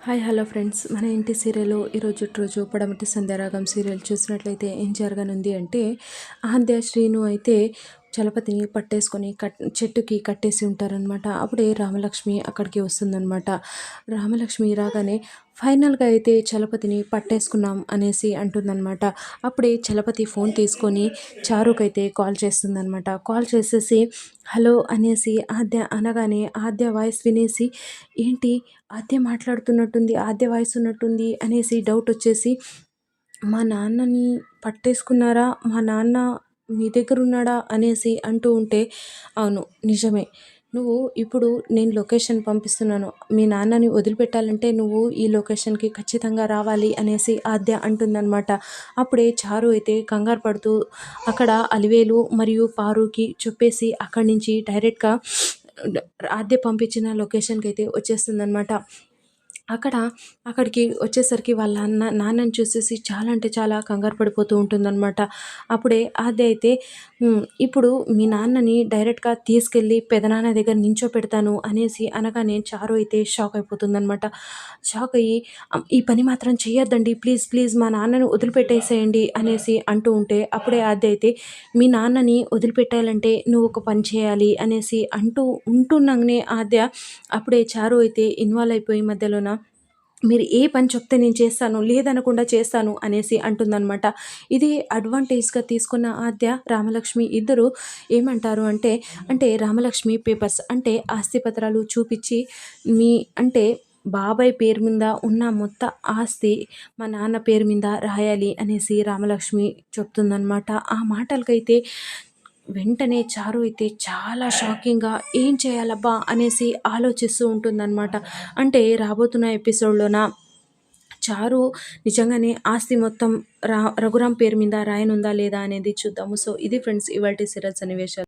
Hi hello friends. మన ఇంటి serial ఈరోజు రోజు పడమటి సంధ్యారాగం సీరియల్ చూసినట్లయితే ఏం జరగనుంది అంటే ఆంధ్య శ్రీను అయితే చలపతిని పట్టేసుకొని కట్ చెట్టుకి కట్టేసి ఉంటారనమాట అప్పుడే రామలక్ష్మి అక్కడికి వస్తుందనమాట రామలక్ష్మి రాగానే ఫైనల్గా అయితే చలపతిని పట్టేసుకున్నాం అనేసి అంటుందన్నమాట. అప్పుడే చలపతి ఫోన్ తీసుకొని చారుకైతే కాల్ చేస్తుందనమాట కాల్ చేసేసి హలో అనేసి ఆద్య అనగానే ఆద్య వాయిస్ వినేసి ఏంటి ఆద్య మాట్లాడుతున్నట్టుంది ఆద్య వాయిస్ ఉన్నట్టుంది అనేసి డౌట్ వచ్చేసి మా నాన్నని పట్టేసుకున్నారా? మా నాన్న మీ దగ్గర ఉన్నాడా అనేసి అంటూ ఉంటే అవును నిజమే. నువ్వు ఇప్పుడు నేను లొకేషన్ పంపిస్తున్నాను. మీ నాన్నని వదిలిపెట్టాలంటే నువ్వు ఈ లొకేషన్కి ఖచ్చితంగా రావాలి అనేసి ఆద్య అంటుందన్నమాట. అప్పుడే చారు అయితే కంగారు పడుతూ అక్కడ అలివేలు మరియు పారుకి చెప్పేసి అక్కడి నుంచి డైరెక్ట్గా ఆద్య పంపించిన లొకేషన్కి అయితే వచ్చేస్తుందన్నమాట. అక్కడ అక్కడికి వచ్చేసరికి వాళ్ళ అన్న నాన్నని చూసేసి చాలా అంటే చాలా కంగారు పడిపోతూ ఉంటుందన్నమాట. అప్పుడే ఆద్య అయితే ఇప్పుడు మీ నాన్నని డైరెక్ట్గా తీసుకెళ్ళి పెదనాన్న దగ్గర నించో పెడతాను అనేసి అనగానే చారు అయితే షాక్ అయిపోతుందన్నమాట. షాక్ అయ్యి ఈ పని మాత్రం చేయొద్దండి ప్లీజ్ ప్లీజ్ మా నాన్నని వదిలిపెట్టేసేయండి అనేసి అంటూ ఉంటే అప్పుడే ఆద్య అయితే మీ నాన్నని వదిలిపెట్టాలంటే నువ్వు ఒక పని చేయాలి అనేసి అంటూ ఉంటున్నానే ఆద్య అప్పుడే చారు అయితే ఇన్వాల్వ్ అయిపోయి మధ్యలోన మీరు ఏ పని చెప్తే నేను చేస్తాను లేదనకుండా చేస్తాను అనేసి అంటుందన్నమాట. ఇది అడ్వాంటేజ్గా తీసుకున్న ఆద్య రామలక్ష్మి ఇద్దరు ఏమంటారు అంటే అంటే రామలక్ష్మి పేపర్స్ అంటే ఆస్తి పత్రాలు చూపించి మీ అంటే బాబాయ్ పేరు మీద ఉన్న మొత్తం ఆస్తి మా నాన్న పేరు మీద రాయాలి అనేసి రామలక్ష్మి చెప్తుందనమాట ఆ మాటలకైతే వెంటనే చారు అయితే చాలా షాకింగ్గా ఏం చేయాలబ్బా అనేసి ఆలోచిస్తూ ఉంటుందన్నమాట. అంటే రాబోతున్న ఎపిసోడ్లోన చారు నిజంగానే ఆస్తి మొత్తం రా రఘురామ్ పేరు మీద రాయనుందా లేదా అనేది చూద్దాము. సో ఇది ఫ్రెండ్స్ ఇవాళ సీరియల్ సన్నివేశాలు.